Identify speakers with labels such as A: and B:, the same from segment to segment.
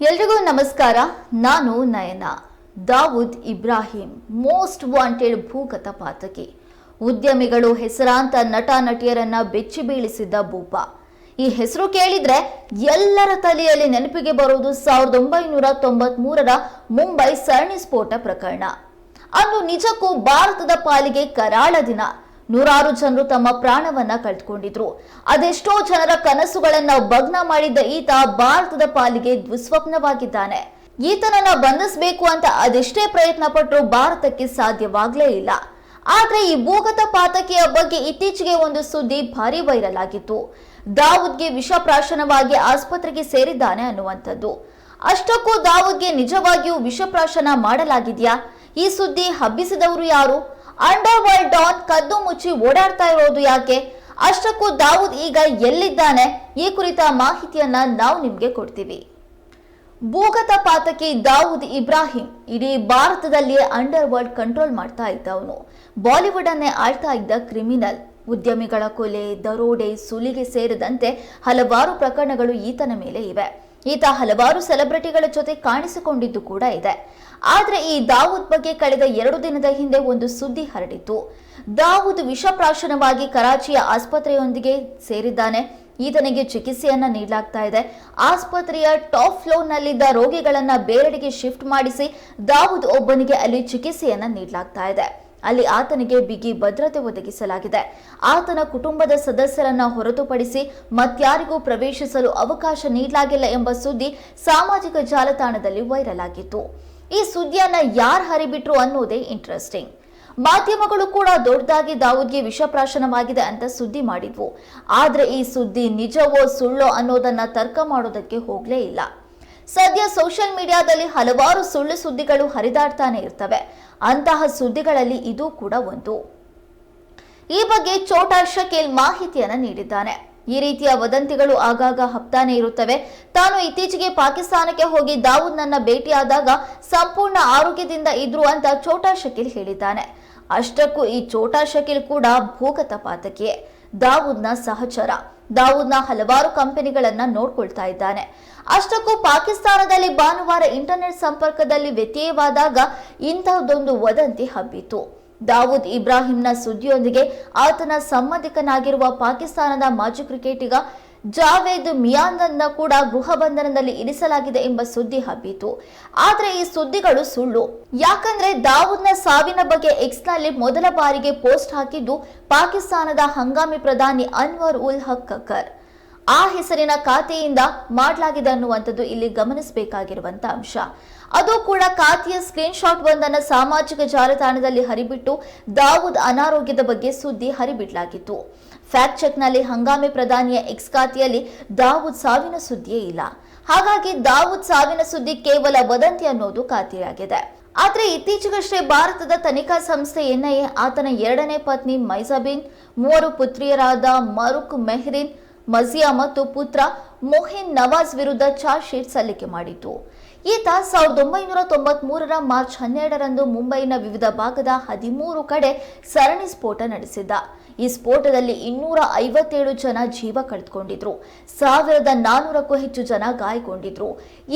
A: ಎಲ್ರಿಗೂ ನಮಸ್ಕಾರ. ನಾನು ನಯನ. ದಾವೂದ್ ಇಬ್ರಾಹಿಂ, ಮೋಸ್ಟ್ ವಾಂಟೆಡ್ ಭೂಗತ ಪಾತಕಿ ಉದ್ಯಮಿಗಳು ಹೆಸರಾಂತ ನಟ, ನಟಿಯರನ್ನ ಬೆಚ್ಚಿ ಬೀಳಿಸಿದ್ದ ಭೂಪ. ಈ ಹೆಸರು ಕೇಳಿದ್ರೆ ಎಲ್ಲರ ತಲೆಯಲ್ಲಿ ನೆನಪಿಗೆ ಬರುವುದು ಸಾವಿರದ ಒಂಬೈನೂರ ತೊಂಬತ್ ಮೂರರ ಮುಂಬೈ ಸರಣಿ ಸ್ಫೋಟ ಪ್ರಕರಣ. ಅಂದು ನಿಜಕ್ಕೂ ಭಾರತದ ಪಾಲಿಗೆ ಕರಾಳ ದಿನ. ನೂರಾರು ಜನರು ತಮ್ಮ ಪ್ರಾಣವನ್ನ ಕಳೆದುಕೊಂಡಿದ್ರು. ಅದೆಷ್ಟೋ ಜನರ ಕನಸುಗಳನ್ನ ಭಗ್ನ ಮಾಡಿದ್ದ ಈತ ಭಾರತದ ಪಾಲಿಗೆ ದುಸ್ವಪ್ನವಾಗಿದ್ದಾನೆ ಈತನನ್ನ ಬಂಧಿಸಬೇಕು ಅಂತ ಅದೆಷ್ಟೇ ಪ್ರಯತ್ನ ಪಟ್ಟರು ಭಾರತಕ್ಕೆ ಸಾಧ್ಯವಾಗಲೇ ಇಲ್ಲ. ಆದ್ರೆ ಈ ಭೂಗತ ಪಾತಕಿಯ ಬಗ್ಗೆ ಇತ್ತೀಚೆಗೆ ಒಂದು ಸುದ್ದಿ ಭಾರಿ ವೈರಲ್ ಆಗಿತ್ತು. ದಾವೂದ್ಗೆ ವಿಷಪ್ರಾಶನವಾಗಿ ಆಸ್ಪತ್ರೆಗೆ ಸೇರಿದ್ದಾನೆ ಅನ್ನುವಂಥದ್ದು. ಅಷ್ಟಕ್ಕೂ ದಾವೂದ್ಗೆ ನಿಜವಾಗಿಯೂ ವಿಷಪ್ರಾಶನ ಮಾಡಲಾಗಿದ್ಯಾ? ಈ ಸುದ್ದಿ ಹಬ್ಬಿಸಿದವರು ಯಾರು? ಅಂಡರ್ ವರ್ಲ್ಡ್ ಡಾನ್ ಕದ್ದು ಮುಚ್ಚಿ ಓಡಾಡ್ತಾ ಇರೋದು ಯಾಕೆ? ಅಷ್ಟಕ್ಕೂ ದಾವೂದ್ ಈಗ ಎಲ್ಲಿದ್ದಾನೆ? ಈ ಕುರಿತ ಮಾಹಿತಿಯನ್ನ ನಾವು ನಿಮ್ಗೆ ಕೊಡ್ತೀವಿ. ಭೂಗತ ಪಾತಕಿ ದಾವೂದ್ ಇಬ್ರಾಹಿಂ ಇಡೀ ಭಾರತದಲ್ಲಿಯೇ ಅಂಡರ್ ವರ್ಲ್ಡ್ ಕಂಟ್ರೋಲ್ ಮಾಡ್ತಾ ಇದ್ದವನು. ಬಾಲಿವುಡ್ ಅನ್ನೇ ಆಳ್ತಾ ಇದ್ದ ಕ್ರಿಮಿನಲ್ ಉದ್ಯಮಿಗಳ ಕೊಲೆ, ದರೋಡೆ, ಸುಲಿಗೆ ಸೇರಿದಂತೆ ಹಲವಾರು ಪ್ರಕರಣಗಳು ಈತನ ಮೇಲೆ ಇವೆ. ಈತ ಹಲವಾರು ಸೆಲೆಬ್ರಿಟಿಗಳ ಜೊತೆ ಕಾಣಿಸಿಕೊಂಡಿದ್ದು ಕೂಡ ಇದೆ. ಆದ್ರೆ ಈ ದಾವೂದ್ ಬಗ್ಗೆ ಕಳೆದ ಎರಡು ದಿನದ ಹಿಂದೆ ಒಂದು ಸುದ್ದಿ ಹರಡಿತ್ತು. ದಾವೂದ್ ವಿಷಪ್ರಾಶನವಾಗಿ ಕರಾಚಿಯ ಆಸ್ಪತ್ರೆಯೊಂದಿಗೆ ಸೇರಿದ್ದಾನೆ. ಈತನಿಗೆ ಚಿಕಿತ್ಸೆಯನ್ನ ನೀಡಲಾಗ್ತಾ ಇದೆ. ಆಸ್ಪತ್ರೆಯ ಟಾಪ್ ಫ್ಲೋರ್ನಲ್ಲಿದ್ದ ರೋಗಿಗಳನ್ನ ಬೇರೆಡೆಗೆ ಶಿಫ್ಟ್ ಮಾಡಿಸಿ ದಾವೂದ್ ಒಬ್ಬನಿಗೆ ಅಲ್ಲಿ ಚಿಕಿತ್ಸೆಯನ್ನ ನೀಡಲಾಗ್ತಾ ಇದೆ. ಅಲ್ಲಿ ಆತನಿಗೆ ಬಿಗಿ ಭದ್ರತೆ ಒದಗಿಸಲಾಗಿದೆ. ಆತನ ಕುಟುಂಬದ ಸದಸ್ಯರನ್ನ ಹೊರತುಪಡಿಸಿ ಮತ್ಯಾರಿಗೂ ಪ್ರವೇಶಿಸಲು ಅವಕಾಶ ನೀಡಲಾಗಿಲ್ಲ ಎಂಬ ಸುದ್ದಿ ಸಾಮಾಜಿಕ ಜಾಲತಾಣದಲ್ಲಿ ವೈರಲ್ ಆಗಿತ್ತು. ಈ ಸುದ್ದಿಯನ್ನ ಯಾರು ಹರಿಬಿಟ್ರು ಅನ್ನೋದೇ ಇಂಟ್ರೆಸ್ಟಿಂಗ್ ಮಾಧ್ಯಮಗಳು ಕೂಡ ದೊಡ್ಡದಾಗಿ ದಾವೂದ್ಗೆ ವಿಷಪ್ರಾಶನವಾಗಿದೆ ಅಂತ ಸುದ್ದಿ ಮಾಡಿದ್ವು. ಆದರೆ ಈ ಸುದ್ದಿ ನಿಜವೋ ಸುಳ್ಳೋ ಅನ್ನೋದನ್ನ ತರ್ಕ ಮಾಡೋದಕ್ಕೆ ಹೋಗಲೇ ಇಲ್ಲ. ಸದ್ಯ ಸೋಷಿಯಲ್ ಮೀಡಿಯಾದಲ್ಲಿ ಹಲವಾರು ಸುಳ್ಳು ಸುದ್ದಿಗಳು ಹರಿದಾಡ್ತಾನೆ ಇರ್ತವೆ. ಅಂತಹ ಸುದ್ದಿಗಳಲ್ಲಿ ಇದು ಕೂಡ ಒಂದು. ಈ ಬಗ್ಗೆ ಚೋಟಾ ಶಕೀಲ್ ಮಾಹಿತಿಯನ್ನ ನೀಡಿದ್ದಾನೆ. ಈ ರೀತಿಯ ವದಂತಿಗಳು ಆಗಾಗ ಹಬ್ತಾನೆ ಇರುತ್ತವೆ. ತಾನು ಇತ್ತೀಚೆಗೆ ಪಾಕಿಸ್ತಾನಕ್ಕೆ ಹೋಗಿ ದಾವೂದ್ ನನ್ನ ಭೇಟಿಯಾದಾಗ ಸಂಪೂರ್ಣ ಆರೋಗ್ಯದಿಂದ ಇದ್ರು ಅಂತ ಛೋಟಾ ಶಕೀಲ್ ಹೇಳಿದ್ದಾನೆ. ಅಷ್ಟಕ್ಕೂ ಈ ಛೋಟಾ ಶಕೀಲ್ ಕೂಡ ಭೂಗತ ಪಾತಕಿಯೇ ದಾವೂದ್ನ ಸಹಚರ. ದಾವೂದ್ನ ಹಲವಾರು ಕಂಪನಿಗಳನ್ನ ನೋಡ್ಕೊಳ್ತಾ ಇದ್ದಾನೆ. ಅಷ್ಟಕ್ಕೂ ಪಾಕಿಸ್ತಾನದಲ್ಲಿ ಭಾನುವಾರ ಇಂಟರ್ನೆಟ್ ಸಂಪರ್ಕದಲ್ಲಿ ವ್ಯತ್ಯಯವಾದಾಗ ಇಂತಹದೊಂದು ವದಂತಿ ಹಬ್ಬಿತು. ದಾವೂದ್ ಇಬ್ರಾಹಿಂನ ಸುದ್ದಿಯೊಂದಿಗೆ ಆತನ ಸಂಬಂಧಿಕನಾಗಿರುವ ಪಾಕಿಸ್ತಾನದ ಮಾಜಿ ಕ್ರಿಕೆಟಿಗ ಜಾವೇದ್ ಮಿಯಾನ್ನ ಕೂಡ ಗೃಹ ಬಂಧನದಲ್ಲಿ ಇರಿಸಲಾಗಿದೆ ಎಂಬ ಸುದ್ದಿ ಹಬ್ಬಿತು. ಆದರೆ ಈ ಸುದ್ದಿಗಳು ಸುಳ್ಳು. ಯಾಕಂದ್ರೆ ದಾವೂದ್ನ ಸಾವಿನ ಬಗ್ಗೆ ಎಕ್ಸ್ನಲ್ಲಿ ಮೊದಲ ಬಾರಿಗೆ ಪೋಸ್ಟ್ ಹಾಕಿದ್ದು ಪಾಕಿಸ್ತಾನದ ಹಂಗಾಮಿ ಪ್ರಧಾನಿ ಅನ್ವರ್ ಉಲ್ ಹಕ್ ಕಕ್ಕರ್ ಆ ಹೆಸರಿನ ಖಾತೆಯಿಂದ ಮಾಡಲಾಗಿದೆ ಅನ್ನುವಂಥದ್ದು ಇಲ್ಲಿ ಗಮನಿಸಬೇಕಾಗಿರುವಂತ ಅಂಶ. ಅದು ಕೂಡ ಖಾತೆಯ ಸ್ಕ್ರೀನ್ ಶಾಟ್ ಒಂದನ್ನ ಸಾಮಾಜಿಕ ಜಾಲತಾಣದಲ್ಲಿ ಹರಿಬಿಟ್ಟು ದಾವೂದ್ ಅನಾರೋಗ್ಯದ ಬಗ್ಗೆ ಸುದ್ದಿ ಹರಿಬಿಡಲಾಗಿತ್ತು. ಫ್ಯಾಕ್ಟ್ ಚೆಕ್ನಲ್ಲಿ ಹಂಗಾಮಿ ಪ್ರಧಾನಿಯ ಎಕ್ಸ್ ಖಾತೆಯಲ್ಲಿ ದಾವೂದ್ ಸಾವಿನ ಸುದ್ದಿಯೇ ಇಲ್ಲ. ಹಾಗಾಗಿ ದಾವೂದ್ ಸಾವಿನ ಸುದ್ದಿ ಕೇವಲ ವದಂತಿ ಅನ್ನೋದು ಖಾತೆಯಾಗಿದೆ. ಆದರೆ ಇತ್ತೀಚೆಗಷ್ಟೇ ಭಾರತದ ತನಿಖಾ ಸಂಸ್ಥೆ ಎನ್ಐಎ ಆತನ ಎರಡನೇ ಪತ್ನಿ ಮೈಜಾಬಿನ್ ಮೂವರು ಪುತ್ರಿಯರಾದ ಮರುಕ್ ಮೆಹ್ರಿನ್ ಮಜಿಯಾ ಮತ್ತು ಪುತ್ರ ಮೊಹಿನ್ ನವಾಜ್ ವಿರುದ್ಧ ಚಾರ್ಜ್ ಶೀಟ್ ಸಲ್ಲಿಕೆ ಮಾಡಿತು ಈತ ಸಾವಿರದ ಒಂಬೈನೂರ ತೊಂಬತ್ ಮೂರರ ಮಾರ್ಚ್ ಹನ್ನೆರಡರಂದು ಮುಂಬೈನ ವಿವಿಧ ಭಾಗದ ಹದಿಮೂರು ಕಡೆ ಸರಣಿ ಸ್ಫೋಟ ನಡೆಸಿದ್ದ. ಈ ಸ್ಫೋಟದಲ್ಲಿ ಇನ್ನೂರ ಐವತ್ತೇಳು ಜನ ಜೀವ ಕಳೆದುಕೊಂಡಿದ್ರು. ಸಾವಿರದ ನಾನ್ನೂರಕ್ಕೂ ಹೆಚ್ಚು ಜನ ಗಾಯಗೊಂಡಿದ್ರು.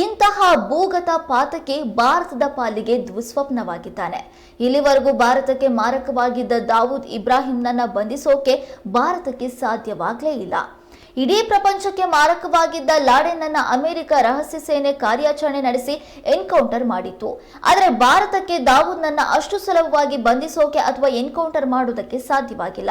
A: ಇಂತಹ ಭೂಗತ ಪಾತಕಿ ಭಾರತದ ಪಾಲಿಗೆ ದುಸ್ವಪ್ನವಾಗಿದ್ದಾನೆ ಇಲ್ಲಿವರೆಗೂ ಭಾರತಕ್ಕೆ ಮಾರಕವಾಗಿದ್ದ ದಾವೂದ್ ಇಬ್ರಾಹಿಂನನ್ನ ಬಂಧಿಸೋಕೆ ಭಾರತಕ್ಕೆ ಸಾಧ್ಯವಾಗಲೇ ಇಲ್ಲ. ಇಡೀ ಪ್ರಪಂಚಕ್ಕೆ ಮಾರಕವಾಗಿದ್ದ ಲಾಡೆನ್ನನ್ನ ಅಮೆರಿಕ ರಹಸ್ಯ ಸೇನೆ ಕಾರ್ಯಾಚರಣೆ ನಡೆಸಿ ಎನ್ಕೌಂಟರ್ ಮಾಡಿತ್ತು. ಆದರೆ ಭಾರತಕ್ಕೆ ದಾವೂದ್ನನ್ನ ಅಷ್ಟು ಸುಲಭವಾಗಿ ಬಂಧಿಸೋಕೆ ಅಥವಾ ಎನ್ಕೌಂಟರ್ ಮಾಡುವುದಕ್ಕೆ ಸಾಧ್ಯವಾಗಿಲ್ಲ.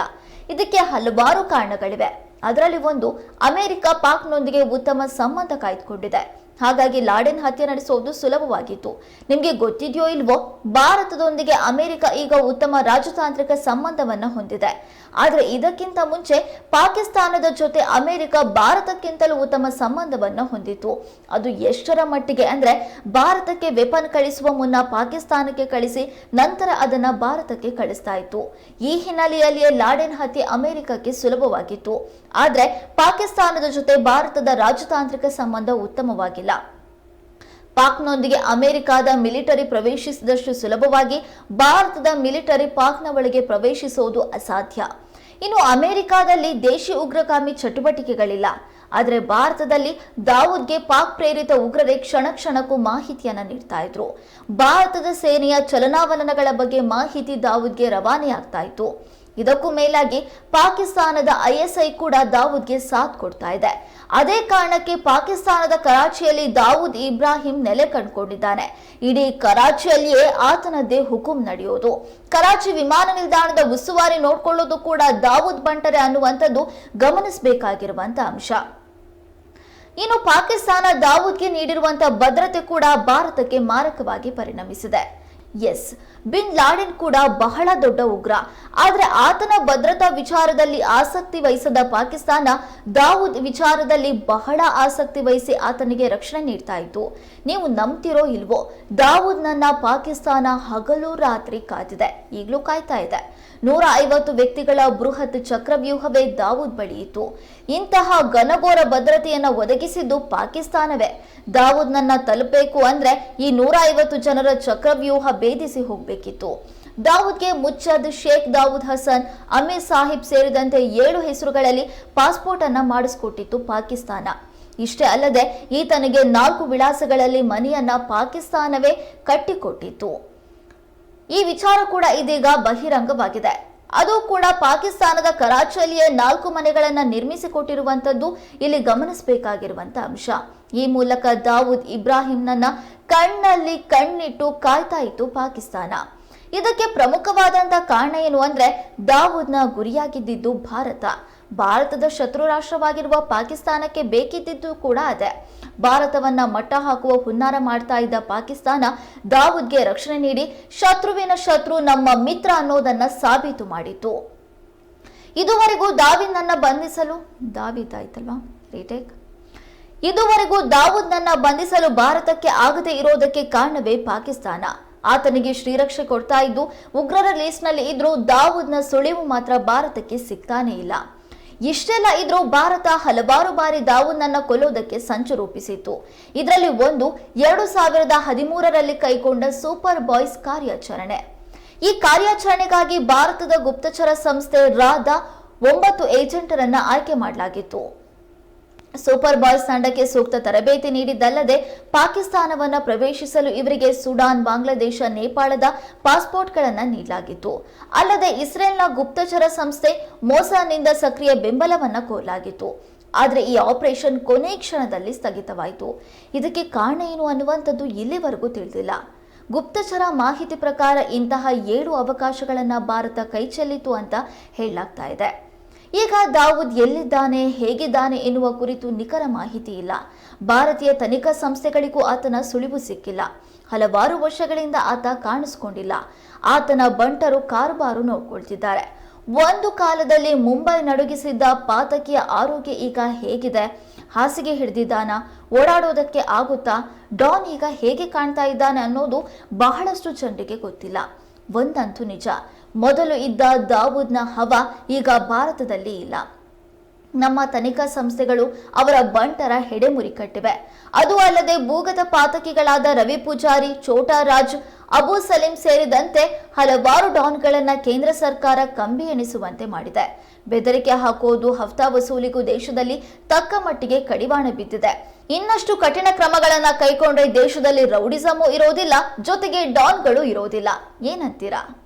A: ಇದಕ್ಕೆ ಹಲವಾರು ಕಾರಣಗಳಿವೆ. ಅದರಲ್ಲಿ ಒಂದು, ಅಮೆರಿಕ ಪಾಕ್ನೊಂದಿಗೆ ಉತ್ತಮ ಸಂಬಂಧ ಕಾಯ್ದುಕೊಂಡಿದೆ. ಹಾಗಾಗಿ ಲಾಡೆನ್ ಹತ್ಯೆ ನಡೆಸುವುದು ಸುಲಭವಾಗಿತ್ತು. ನಿಮಗೆ ಗೊತ್ತಿದೆಯೋ ಇಲ್ವೋ? ಭಾರತದೊಂದಿಗೆ ಅಮೆರಿಕ ಈಗ ಉತ್ತಮ ರಾಜತಾಂತ್ರಿಕ ಸಂಬಂಧವನ್ನ ಹೊಂದಿದೆ. ಆದರೆ ಇದಕ್ಕಿಂತ ಮುಂಚೆ ಪಾಕಿಸ್ತಾನದ ಜೊತೆ ಅಮೆರಿಕ ಭಾರತಕ್ಕಿಂತಲೂ ಉತ್ತಮ ಸಂಬಂಧವನ್ನು ಹೊಂದಿತ್ತು. ಅದು ಎಷ್ಟರ ಮಟ್ಟಿಗೆ ಅಂದ್ರೆ ಭಾರತಕ್ಕೆ ವೆಪನ್ ಕಳಿಸುವ ಮುನ್ನ ಪಾಕಿಸ್ತಾನಕ್ಕೆ ಕಳಿಸಿ ನಂತರ ಅದನ್ನ ಭಾರತಕ್ಕೆ ಕಳಿಸ್ತಾ ಇತ್ತು. ಈ ಹಿನ್ನೆಲೆಯಲ್ಲಿಯೇ ಲಾಡೆನ್ ಹತ್ಯೆ ಅಮೆರಿಕಕ್ಕೆ ಸುಲಭವಾಗಿತ್ತು. ಆದರೆ ಪಾಕಿಸ್ತಾನದ ಜೊತೆ ಭಾರತದ ರಾಜತಾಂತ್ರಿಕ ಸಂಬಂಧ ಉತ್ತಮವಾಗಿಲ್ಲ. ಪಾಕ್ನೊಂದಿಗೆ ಅಮೆರಿಕದ ಮಿಲಿಟರಿ ಪ್ರವೇಶಿಸಿದಷ್ಟು ಸುಲಭವಾಗಿ ಭಾರತದ ಮಿಲಿಟರಿ ಪಾಕ್ನ ಒಳಗೆ ಪ್ರವೇಶಿಸುವುದು ಅಸಾಧ್ಯ. ಇನ್ನು ಅಮೆರಿಕಾದಲ್ಲಿ ದೇಶಿ ಉಗ್ರಗಾಮಿ ಚಟುವಟಿಕೆಗಳಿಲ್ಲ. ಆದರೆ ಭಾರತದಲ್ಲಿ ದಾವೂದ್ಗೆ ಪಾಕ್ ಪ್ರೇರಿತ ಉಗ್ರರೇ ಕ್ಷಣ ಕ್ಷಣಕ್ಕೂ ಮಾಹಿತಿಯನ್ನು ನೀಡ್ತಾ ಇದ್ರು. ಭಾರತದ ಸೇನೆಯ ಚಲನಾವಲನಗಳ ಬಗ್ಗೆ ಮಾಹಿತಿ ದಾವೂದ್ಗೆ ರವಾನೆಯಾಗ್ತಾ ಇತ್ತು. ಇದಕ್ಕೂ ಮೇಲಾಗಿ ಪಾಕಿಸ್ತಾನದ ಐಎಸ್ಐ ಕೂಡ ದಾವೂದ್ಗೆ ಸಾಥ್ ಕೊಡ್ತಾ ಇದೆ. ಅದೇ ಕಾರಣಕ್ಕೆ ಪಾಕಿಸ್ತಾನದ ಕರಾಚಿಯಲ್ಲಿ ದಾವೂದ್ ಇಬ್ರಾಹಿಂ ನೆಲೆ ಕಂಡುಕೊಂಡಿದ್ದಾನೆ. ಇಡೀ ಕರಾಚಿಯಲ್ಲಿಯೇ ಆತನದ್ದೇ ಹುಕುಂ ನಡೆಯೋದು. ಕರಾಚಿ ವಿಮಾನ ನಿಲ್ದಾಣದ ಉಸ್ತುವಾರಿ ನೋಡ್ಕೊಳ್ಳೋದು ಕೂಡ ದಾವೂದ್ ಬಂಟರೆ ಅನ್ನುವಂಥದ್ದು ಗಮನಿಸಬೇಕಾಗಿರುವಂತ ಅಂಶ. ಇನ್ನು ಪಾಕಿಸ್ತಾನ ದಾವೂದ್ಗೆ ನೀಡಿರುವಂತಹ ಭದ್ರತೆ ಕೂಡ ಭಾರತಕ್ಕೆ ಮಾರಕವಾಗಿ ಪರಿಣಮಿಸಿದೆ. ಎಸ್ ಬಿನ್ ಲಾಡೆನ್ ಕೂಡ ಬಹಳ ದೊಡ್ಡ ಉಗ್ರ. ಆದರೆ ಆತನ ಭದ್ರತಾ ವಿಚಾರದಲ್ಲಿ ಆಸಕ್ತಿ ವಹಿಸದ ಪಾಕಿಸ್ತಾನ ದಾವೂದ್ ವಿಚಾರದಲ್ಲಿ ಬಹಳ ಆಸಕ್ತಿ ವಹಿಸಿ ಆತನಿಗೆ ರಕ್ಷಣೆ ನೀಡ್ತಾ ಇತ್ತು. ನೀವು ನಂಬ್ತಿರೋ ಇಲ್ವೋ, ದಾವೂದ್ನನ್ನ ಪಾಕಿಸ್ತಾನ ಹಗಲು ರಾತ್ರಿ ಕಾದಿದೆ. ಈಗಲೂ ಕಾಯ್ತಾ ಇದೆ. ನೂರ ಐವತ್ತು ವ್ಯಕ್ತಿಗಳ ಬೃಹತ್ ಚಕ್ರವ್ಯೂಹವೇ ದಾವೂದ್ ಬಳಿ ಇತ್ತು. ಇಂತಹ ಘನಘೋರ ಭದ್ರತೆಯನ್ನು ಒದಗಿಸಿದ್ದು ಪಾಕಿಸ್ತಾನವೇ. ದಾವೂದ್ನನ್ನ ತಲುಪಬೇಕು ಅಂದ್ರೆ ಈ ನೂರ ಐವತ್ತು ಜನರ ಚಕ್ರವ್ಯೂಹ ಭೇದಿಸಿ ಹೋಗಬೇಕಿತ್ತು. ದಾವೂದ್ಗೆ ಮುಚ್ಚದ್ ಶೇಖ್ ದಾವೂದ್ ಹಸನ್, ಅಮೀರ್ ಸಾಹಿಬ್ ಸೇರಿದಂತೆ ಏಳು ಹೆಸರುಗಳಲ್ಲಿ ಪಾಸ್ಪೋರ್ಟ್ ಅನ್ನ ಮಾಡಿಸ್ಕೊಟ್ಟಿತ್ತು ಪಾಕಿಸ್ತಾನ. ಇಷ್ಟೇ ಅಲ್ಲದೆ ಈತನಿಗೆ ನಾಲ್ಕು ವಿಳಾಸಗಳಲ್ಲಿ ಮನೆಯನ್ನ ಪಾಕಿಸ್ತಾನವೇ ಕಟ್ಟಿಕೊಟ್ಟಿತ್ತು. ಈ ವಿಚಾರ ಕೂಡ ಇದೀಗ ಬಹಿರಂಗವಾಗಿದೆ. ಅದು ಕೂಡ ಪಾಕಿಸ್ತಾನದ ಕರಾಚಿಯಲ್ಲಿಯೇ ನಾಲ್ಕು ಮನೆಗಳನ್ನು ನಿರ್ಮಿಸಿಕೊಟ್ಟಿರುವಂತದ್ದು ಇಲ್ಲಿ ಗಮನಿಸಬೇಕಾಗಿರುವಂತಹ ಅಂಶ. ಈ ಮೂಲಕ ದಾವೂದ್ ಇಬ್ರಾಹಿಂನನ್ನ ಕಣ್ಣಲ್ಲಿ ಕಣ್ಣಿಟ್ಟು ಕಾಯ್ತಾ ಇತ್ತು ಪಾಕಿಸ್ತಾನ. ಇದಕ್ಕೆ ಪ್ರಮುಖವಾದಂತ ಕಾರಣ ಏನು ಅಂದ್ರೆ ದಾವೂದ್ನ ಗುರಿಯಾಗಿದ್ದಿದ್ದು ಭಾರತ. ಭಾರತದ ಶತ್ರು ರಾಷ್ಟ್ರವಾಗಿರುವ ಪಾಕಿಸ್ತಾನಕ್ಕೆ ಬೇಕಿದ್ದಿದ್ದು ಕೂಡ ಅದೇ. ಭಾರತವನ್ನ ಮಟ್ಟ ಹಾಕುವ ಹುನ್ನಾರ ಮಾಡ್ತಾ ಇದ್ದ ಪಾಕಿಸ್ತಾನ ದಾವೂದ್ಗೆ ರಕ್ಷಣೆ ನೀಡಿ ಶತ್ರುವಿನ ಶತ್ರು ನಮ್ಮ ಮಿತ್ರ ಅನ್ನೋದನ್ನ ಸಾಬೀತು ಮಾಡಿತು ಇದುವರೆಗೂ ದಾವಿದನ್ನ ಬಂಧಿಸಲು ದಾವಿದ್ ಆಯ್ತಲ್ವಾ? ರೀಟೇಕ್. ಇದುವರೆಗೂ ದಾವೂದ್ನನ್ನ ಬಂಧಿಸಲು ಭಾರತಕ್ಕೆ ಆಗದೆ ಇರೋದಕ್ಕೆ ಕಾರಣವೇ ಪಾಕಿಸ್ತಾನ. ಆತನಿಗೆ ಶ್ರೀರಕ್ಷೆ ಕೊಡ್ತಾ ಇದ್ದು, ಉಗ್ರರ ಲಿಸ್ಟ್ನಲ್ಲಿ ಇದ್ರೂ ದಾವೂದ್ನ ಸುಳಿವು ಮಾತ್ರ ಭಾರತಕ್ಕೆ ಸಿಗ್ತಾನೇ ಇಲ್ಲ. ಇಷ್ಟೆಲ್ಲ ಇದ್ರೂ ಭಾರತ ಹಲವಾರು ಬಾರಿ ದಾವೂದ್ನನ್ನ ಕೊಲ್ಲೋದಕ್ಕೆ ಸಂಚು ರೂಪಿಸಿತ್ತು. ಇದರಲ್ಲಿ ಒಂದು ಎರಡು ಸಾವಿರದ ಹದಿಮೂರರಲ್ಲಿ ಕೈಗೊಂಡ ಸೂಪರ್ ಬಾಯ್ಸ್ ಕಾರ್ಯಾಚರಣೆ. ಈ ಕಾರ್ಯಾಚರಣೆಗಾಗಿ ಭಾರತದ ಗುಪ್ತಚರ ಸಂಸ್ಥೆ ರಾದ ಒಂಬತ್ತು ಏಜೆಂಟರನ್ನ ಆಯ್ಕೆ ಮಾಡಲಾಗಿತ್ತು. ಸೂಪರ್ ಬಾಯ್ಸ್ ತಂಡಕ್ಕೆ ಸೂಕ್ತ ತರಬೇತಿ ನೀಡಿದ್ದಲ್ಲದೆ ಪಾಕಿಸ್ತಾನವನ್ನು ಪ್ರವೇಶಿಸಲು ಇವರಿಗೆ ಸುಡಾನ್, ಬಾಂಗ್ಲಾದೇಶ, ನೇಪಾಳದ ಪಾಸ್ಪೋರ್ಟ್ಗಳನ್ನು ನೀಡಲಾಗಿತ್ತು. ಅಲ್ಲದೆ ಇಸ್ರೇಲ್ನ ಗುಪ್ತಚರ ಸಂಸ್ಥೆ ಮೋಸಾನಿಂದ ಸಕ್ರಿಯ ಬೆಂಬಲವನ್ನ ಕೋರಲಾಗಿತ್ತು ಆದರೆ ಈ ಆಪರೇಷನ್ ಕೊನೆ ಕ್ಷಣದಲ್ಲಿ ಸ್ಥಗಿತವಾಯಿತು. ಇದಕ್ಕೆ ಕಾರಣ ಏನು ಅನ್ನುವಂಥದ್ದು ಇಲ್ಲಿವರೆಗೂ ತಿಳಿದಿಲ್ಲ. ಗುಪ್ತಚರ ಮಾಹಿತಿ ಪ್ರಕಾರ ಇಂತಹ ಏಳು ಅವಕಾಶಗಳನ್ನು ಭಾರತ ಕೈಚೆಲ್ಲಿತು ಅಂತ ಹೇಳಲಾಗ್ತಾ ಇದೆ. ಈಗ ದಾವೂದ್ ಎಲ್ಲಿದ್ದಾನೆ, ಹೇಗಿದ್ದಾನೆ ಎನ್ನುವ ಕುರಿತು ನಿಖರ ಮಾಹಿತಿ ಇಲ್ಲ. ಭಾರತೀಯ ತನಿಖಾ ಸಂಸ್ಥೆಗಳಿಗೂ ಆತನ ಸುಳಿವು ಸಿಕ್ಕಿಲ್ಲ. ಹಲವಾರು ವರ್ಷಗಳಿಂದ ಆತ ಕಾಣಿಸಿಕೊಂಡಿಲ್ಲ. ಆತನ ಬಂಟರು ಕಾರುಬಾರು ನೋಡ್ಕೊಳ್ತಿದ್ದಾರೆ. ಒಂದು ಕಾಲದಲ್ಲಿ ಮುಂಬೈ ನಡುಗಿಸಿದ್ದ ಪಾತಕಿಯ ಆರೋಗ್ಯ ಈಗ ಹೇಗಿದೆ? ಹಾಸಿಗೆ ಹಿಡಿದಿದ್ದಾನ? ಓಡಾಡೋದಕ್ಕೆ ಆಗುತ್ತಾ? ಡಾನ್ ಈಗ ಹೇಗೆ ಕಾಣ್ತಾ ಇದ್ದಾನೆ ಅನ್ನೋದು ಬಹಳಷ್ಟು ಜನರಿಗೆ ಗೊತ್ತಿಲ್ಲ. ಒಂದಂತೂ ನಿಜ. ಮೊದಲು ಇದ್ದ ದಾವೂದ್ನ ಹವ ಈಗ ಭಾರತದಲ್ಲಿ ಇಲ್ಲ. ನಮ್ಮ ತನಿಖಾ ಸಂಸ್ಥೆಗಳು ಅವರ ಬಂಟರ ಹೆಡೆಮುರಿ ಕಟ್ಟಿವೆ. ಅದು ಅಲ್ಲದೆ ಭೂಗತ ಪಾತಕಿಗಳಾದ ರವಿ ಪೂಜಾರಿ, ಛೋಟಾ ರಾಜ್ ಅಬು ಸಲೀಂ ಸೇರಿದಂತೆ ಹಲವಾರು ಡಾನ್ಗಳನ್ನು ಕೇಂದ್ರ ಸರ್ಕಾರ ಕಂಬಿ ಎಣಿಸುವಂತೆ ಮಾಡಿದೆ. ಬೆದರಿಕೆ ಹಾಕೋದು ಹಫ್ತಾ ವಸೂಲಿಗೂ ದೇಶದಲ್ಲಿ ತಕ್ಕ ಮಟ್ಟಿಗೆ ಕಡಿವಾಣ ಬಿದ್ದಿದೆ. ಇನ್ನಷ್ಟು ಕಠಿಣ ಕ್ರಮಗಳನ್ನ ಕೈಗೊಂಡ್ರೆ ದೇಶದಲ್ಲಿ ರೌಡಿಸಮು ಇರೋದಿಲ್ಲ, ಜೊತೆಗೆ ಡಾನ್ಗಳು ಇರೋದಿಲ್ಲ. ಏನಂತೀರಾ?